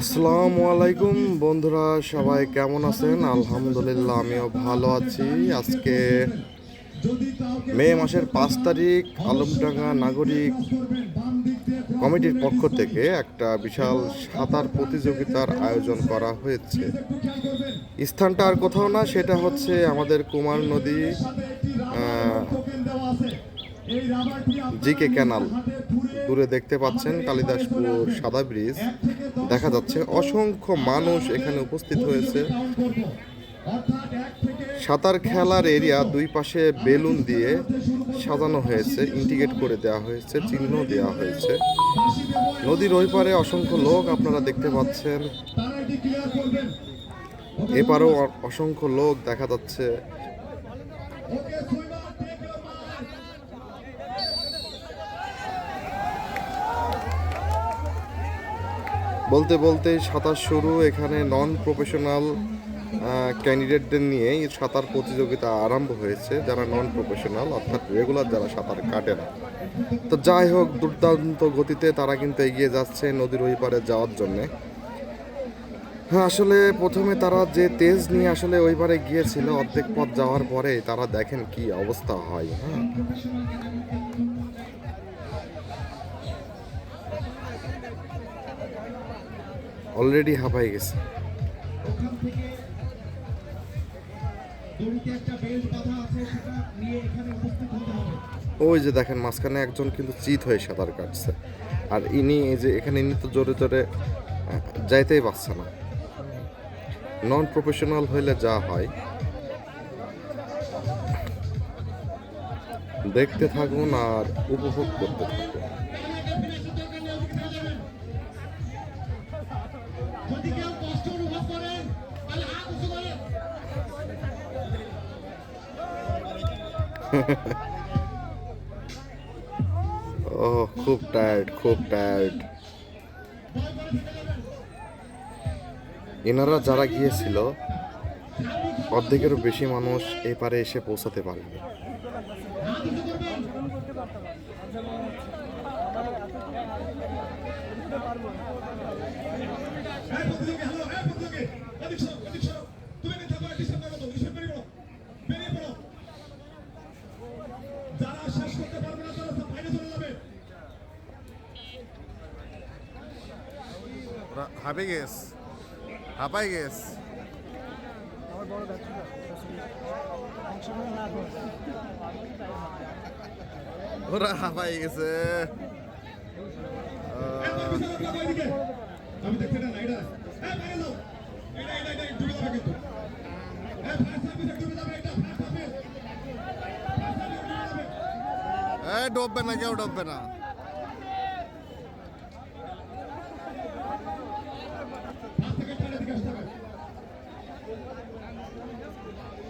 আসসালামু আলাইকুম বন্ধুরা, সবাই কেমন আছেন? আলহামদুলিল্লাহ, আমিও ভালো আছি। আজকে মে মাসের পাঁচ তারিখ, আলমডাঙ্গা নাগরিক কমিটির পক্ষ থেকে একটা বিশাল সাঁতার প্রতিযোগিতার আয়োজন করা হয়েছে। স্থানটা আর কোথাও না, সেটা হচ্ছে আমাদের কুমার নদী জিকে ক্যানাল দূরে দেখতে পাচ্ছেন কালিদাসপুর সাদা ব্রিজ। দেখা যাচ্ছে অসংখ্য মানুষ এখানে উপস্থিত হয়েছে। সাঁতার খেলার এরিয়া দুই পাশে বেলুন দিয়ে সাজানো হয়েছে ইন্ডিকেট করে দেওয়া হয়েছে চিহ্ন দেওয়া হয়েছে। নদীর ওই পারে অসংখ্য লোক আপনারা দেখতে পাচ্ছেন। এপারেও অসংখ্য লোক দেখা যাচ্ছে। বলতে বলতে সাঁতার শুরু এখানে নন প্রফেশনাল ক্যান্ডিডেটদের নিয়ে সাঁতার প্রতিযোগিতা আরম্ভ হয়েছে, যারা নন প্রফেশনাল অর্থাৎ রেগুলার যারা সাঁতার কাটে না। তো যাই হোক, দুর্দান্ত গতিতে তারা কিন্তু এগিয়ে যাচ্ছে নদীর ওই পারে যাওয়ার জন্যে। হ্যাঁ আসলে প্রথমে তারা যে তেজ নিয়ে আসলে ওই পারে গিয়েছিল, অর্ধেক পথ যাওয়ার পরে তারা দেখেন কি অবস্থা হয় হ্যাঁ। অলরেডি হাঁপাই গেছে। ওই যে দেখেন মাঝখানে একজন কিন্তু চিত হয়ে সাঁতার কাটছে। আর ইনি এই যে এখানে ইনি তো জোরে জোরে যাইতেই পারছে না। নন প্রফেশনাল হইলে যা হয়। দেখতে থাকুন আর উপভোগ করতে থাকুন। ও খুব টায়ার্ড খুব টায়ার্ড এনারা যারা গিয়েছিল অর্ধেকেরও বেশি মানুষ এপারে এসে পৌঁছাতে পারেনি এই প্রতিযোগী হ্যালো এই প্রতিযোগী এদিক সরো এদিক সরো তুমি নিতে পারো ডিসেম্বর মতো ডিসেম্বর বেরিয়ে পড়ো বেরিয়ে পড়ো যারা শেষ করতে পারবে না তারা বাইরে চলে যাবে ওরা হাঁপে গেছ হাঁপাই গেছ ওরা হাঁপাই গেছে। আমি দেখতে না এটা এটা এটা ডুবে যাবে কিন্তু। ডুববে না কেউ ডুববে না পাঁচ থেকে চারের দিকে আসতে হবে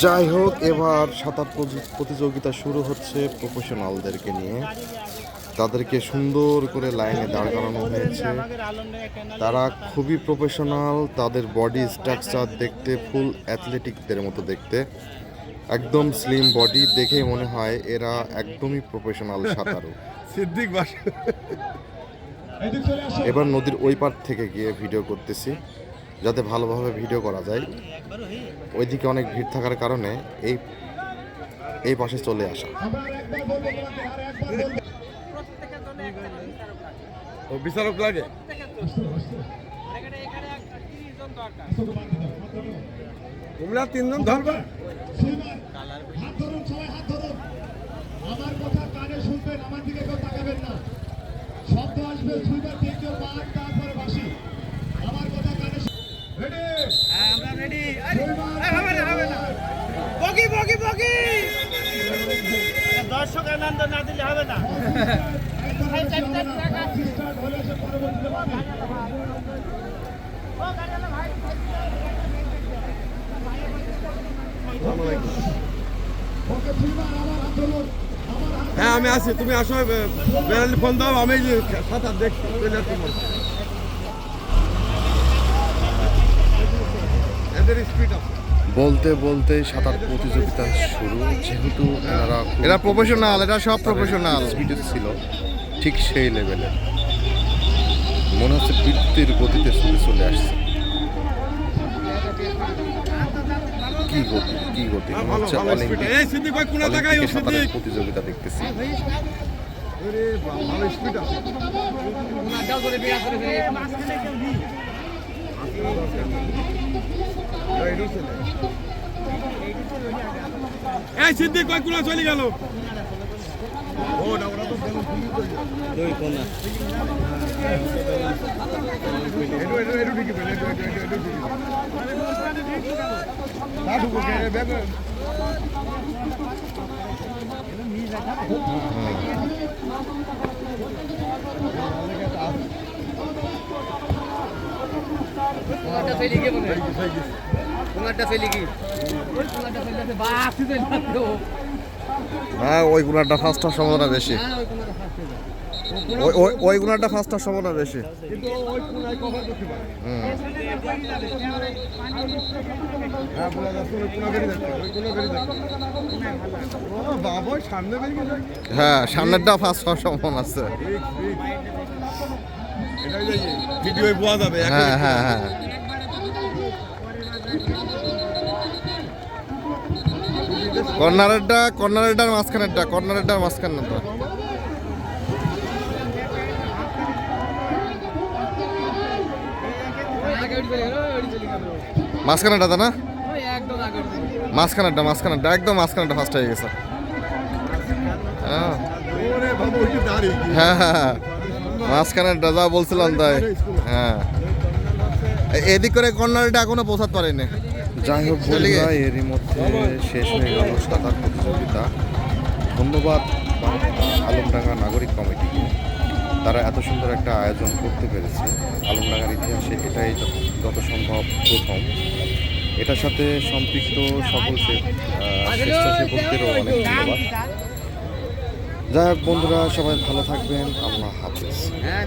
যাই হোক এবার সাঁতার প্রতি- প্রতিযোগিতা শুরু হচ্ছে প্রফেশনালদেরকে নিয়ে। তাদেরকে সুন্দর করে লাইনে দাঁড় করানো হয়েছে। তারা খুবই প্রফেশনাল তাদের বডি স্ট্রাকচার দেখতে ফুল অ্যাথলেটিকদের মতো দেখতে। একদম স্লিম বডি দেখেই মনে হয় এরা একদমই প্রফেশনাল সাঁতারু। সিদ্দিক এবার নদীর ওই পার থেকে গিয়ে ভিডিও করতেছি। যাতে ভালোভাবে ভিডিও করা যায়। ওইদিকে অনেক ভিড় থাকার কারণে এই এই পাশে চলে আসা। আমরা আর একবার বলব তোমাকে আর একবার বলব ও বিচারক লাগে? তোমরা তিনজন ধরবা? হাত ধরুন সবাই হাত ধরুন আমার কথা কানে শুনবেন আমার দিকে কেউ তাকাবেন না। শব্দ আসবে তারপরে বাসি আমার কথা কানে রেডি আমরা রেডি হবে না হবে না। বগি বগি বগি। দর্শক আনন্দ না দিলে হবে না। হ্যাঁ আমি আছি। তুমি আসো বেড়ালি ফোন দাও আমি সাঁতার দেখছি চলে আসছি মনে। এদের স্পিড আছে বলতে বলতে সাঁতার প্রতিযোগিতা শুরু যেহেতু এনারা এরা প্রফেশনাল এরা সব প্রফেশনাল স্পিডে ছিল ঠিক সেই লেভেলে মনে হচ্ছে বৃত্তির গতিতে ছুটে চলে আসছে। কি গতি কি গতি? মনে হচ্ছে অলিম্পিক সাঁতারের প্রতিযোগিতা দেখতেছি। আরে ভালো স্পিড আছে এই সিদ্দিক কয় কোনা চলে গেল? দুই কোনা এডু ফেলি কি ফেলি আছে বাস হ্যাঁ ওই হওয়ার সম্ভাবনা বেশি। হ্যাঁ ওই ওই ওই ওই গুণাটা ফার্স্ট হওয়ার সম্ভাবনা বেশি। কিন্তু ওই কোনায় কভার করতে পারে। হ্যাঁ বোঝা যাচ্ছে ওই কোনা বেরিয়ে যাচ্ছে ওই কোনা বেরিয়ে যাচ্ছে ও বাবা সামনে বেরিয়ে যায়। হ্যাঁ সামনেরটা ফার্স্ট হওয়ার সম্ভাবনা আছে। ভিডিওয়ে বোঝা যাবে হ্যাঁ হ্যাঁ হ্যাঁ। কর্নারেরটা, কর্নারেরটার মাঝখানেরটা কর্নারেরটার মাঝখানেরটা মাঝখানেরটা তা না? মাঝখানেরটা মাঝখানেরটা, একদম মাঝখানেরটা ফার্স্ট হয়ে গেছে। হ্যাঁ হ্যাঁ হ্যাঁ হ্যাঁ। মাঝখানেরটা, যা বলছিলাম তাই। হ্যাঁ। এদিক করে কর্নারটা এখনও পৌঁছাতে পারেনি। যাই হোক বন্ধুরা এরই মধ্যে শেষ হয়ে গেল সাঁতার প্রতিযোগিতা। ধন্যবাদ আলমডাঙ্গা নাগরিক কমিটিকে। তারা এত সুন্দর একটা আয়োজন করতে পেরেছে। আলমডাঙ্গার ইতিহাসে এটাই যত- সম্ভব প্রথম। এটার সাথে সম্পৃক্ত সকল স্বেচ্ছাসেবকদেরও অনেক ধন্যবাদ। যাই হোক বন্ধুরা সবাই ভালো থাকবেন। আল্লাহ হাফিজ। হ্যাঁ